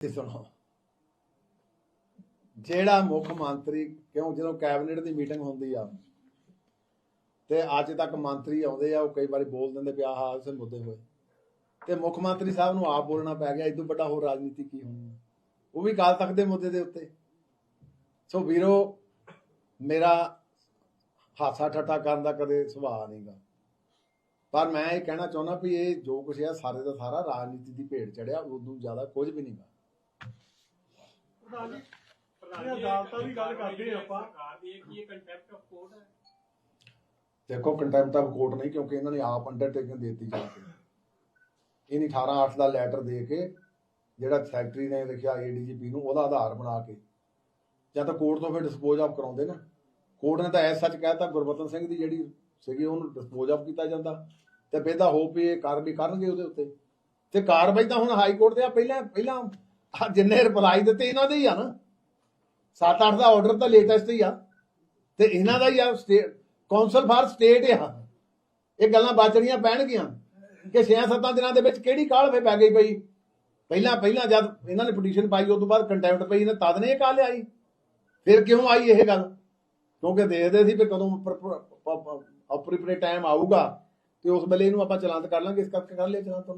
ਤੇ ਸੁਣੋ। ਜਿਹੜਾ ਮੁੱਖ ਮੰਤਰੀ, ਕਿਉਂ ਜਦੋਂ ਕੈਬਨਿਟ ਦੀ ਮੀਟਿੰਗ ਹੁੰਦੀ ਆ, ਤੇ ਅੱਜ ਤੱਕ ਮੰਤਰੀ ਆਉਂਦੇ ਆ, ਉਹ ਕਈ ਵਾਰੀ ਬੋਲ ਦਿੰਦੇ ਪਿਆ ਆਹ ਸੇ ਮੁੱਦੇ ਹੋਏ। ਤੇ ਮੁੱਖ ਮੰਤਰੀ ਸਾਹਿਬ ਨੂੰ ਆਪ ਬੋਲਣਾ ਪੈ ਗਿਆ, ਇਦੋਂ ਵੱਡਾ ਹੋਰ ਰਾਜਨੀਤੀ ਕੀ ਹੋਣੀ? ਉਹ ਵੀ ਕਾਲ ਤੱਕ ਦੇ ਮੁੱਦੇ ਦੇ ਉੱਤੇ। ਸੋ ਵੀਰੋ, ਮੇਰਾ ਹਾਸਾ ਠੱਠਾ ਕਰਨ ਦਾ ਕਦੇ ਸੁਭਾਅ ਨਹੀਂਗਾ। ਪਰ ਮੈਂ ਇਹ ਕਹਿਣਾ ਚਾਹੁੰਦਾ ਵੀ ਇਹ ਜੋ ਕੁਛ ਆ, ਸਾਰੇ ਦਾ ਸਾਰਾ ਰਾਜਨੀਤੀ ਦੀ ਭੇਡ ਚੜਿਆ, ਉਦੋਂ ਜ਼ਿਆਦਾ ਕੁਝ ਵੀ ਨਹੀਂਗਾ। ਪ੍ਰਧਾਨ ਜੀ ਪ੍ਰਧਾਨ ਇਹ ਜੀ, ਅਦਾਲਤਾਂ ਦੀ ਗੱਲ ਕਰਦੇ ਹਾਂ ਆਪਾਂ। ਸਰਕਾਰ ਦੀ ਹੈ ਕਿ ਇਹ ਕੰਟੈਂਪਟ ਆਫ ਕੋਰਟ ਹੈ? ਦੇਖੋ ਕੰਟੈਂਪਟ ਆਫ ਕੋਰਟ ਨਹੀਂ ਕਿਉਂਕਿ ਇਹਨਾਂ ਨੇ ਆਪ ਅੰਡਰਟੇਕਿੰਗ ਦੇਤੀ ਜਾ ਕੇ। ਇਹਨੇ 18 8 ਦਾ ਲੈਟਰ ਦੇ ਕੇ ਜਿਹੜਾ ਸੈਕਟਰੀ ਨੇ ਲਿਖਿਆ ਏਡੀਜੀਪੀ ਨੂੰ ਉਹਦਾ ਆਧਾਰ ਬਣਾ ਕੇ। ਜਾਂ ਤਾਂ ਕੋਰਟ ਤੋਂ ਫਿਰ ਡਿਸਪੋਜ਼ ਆਫ ਕਰਾਉਂਦੇ ਨਾ। ਕੋਰਟ ਨੇ ਤਾਂ ਐਸ ਸੱਚ ਕਹਿਤਾ ਗੁਰਬਤਨ ਸਿੰਘ ਦੀ ਜਿਹੜੀ ਸੀਗੀ ਉਹਨੂੰ ਡਿਸਪੋਜ਼ ਆਫ ਕੀਤਾ ਜਾਂਦਾ। ਤੇ ਬੇਦਾ ਹੋਪ ਵੀ ਇਹ ਕਾਰਵਾਈ ਕਰਨਗੇ ਉਹਦੇ ਉੱਤੇ। ਤੇ ਕਾਰਵਾਈ ਤਾਂ ਹੁਣ ਹਾਈ ਕੋਰਟ ਦੇ ਆ ਪਹਿਲਾਂ ਪਹਿਲਾਂ ਆਹ ਜਿੰਨੇ ਰਿਪਲਾਈ ਦਿੱਤੇ ਇਹਨਾਂ ਦੇ ਹੀ ਆ ਨਾ। 7-8 ਦਾ ਆਰਡਰ ਤਾਂ ਲੇਟੈਸਟ ਹੀ ਆ। ਤੇ ਇਹਨਾਂ ਦਾ ਹੀ ਆ ਸਟੇਟ ਕੌਂਸਲ ਫਾਰ ਸਟੇਟ ਆ। ਇਹ ਗੱਲਾਂ ਬਚਣੀਆਂ ਪੈਣਗੀਆਂ। ਕਿ 6-7 ਦਿਨਾਂ ਦੇ ਵਿੱਚ ਕਿਹੜੀ ਕਾਲ ਫੇ ਪੈ ਗਈ ਪਈ? ਪਹਿਲਾਂ ਪਹਿਲਾਂ ਜਦ ਇਹਨਾਂ ਨੇ ਪਟੀਸ਼ਨ ਪਾਈ ਉਸ ਤੋਂ ਬਾਅਦ ਕੰਟੈਂਪਟ ਪਈ, ਇਹਨੇ ਤਦ ਨੇ ਇਹ ਕਾਲ ਆਈ ਫਿਰ ਕਿਉਂ ਆਈ ਇਹ ਗੱਲ? ਕਿਉਂਕਿ ਦੇਖਦੇ ਸੀ ਵੀ ਕਦੋਂ ਅਪਰੀਪਰੇ ਟਾਈਮ ਆਊਗਾ, ਤੇ ਉਸ ਵੇਲੇ ਇਹਨੂੰ ਆਪਾਂ ਚਲਾਨ ਕਰ ਲਾਂਗੇ, ਇਸ ਕਰਕੇ ਕਰ ਲਿਆ ਚਲਾਨ ਤੋਂ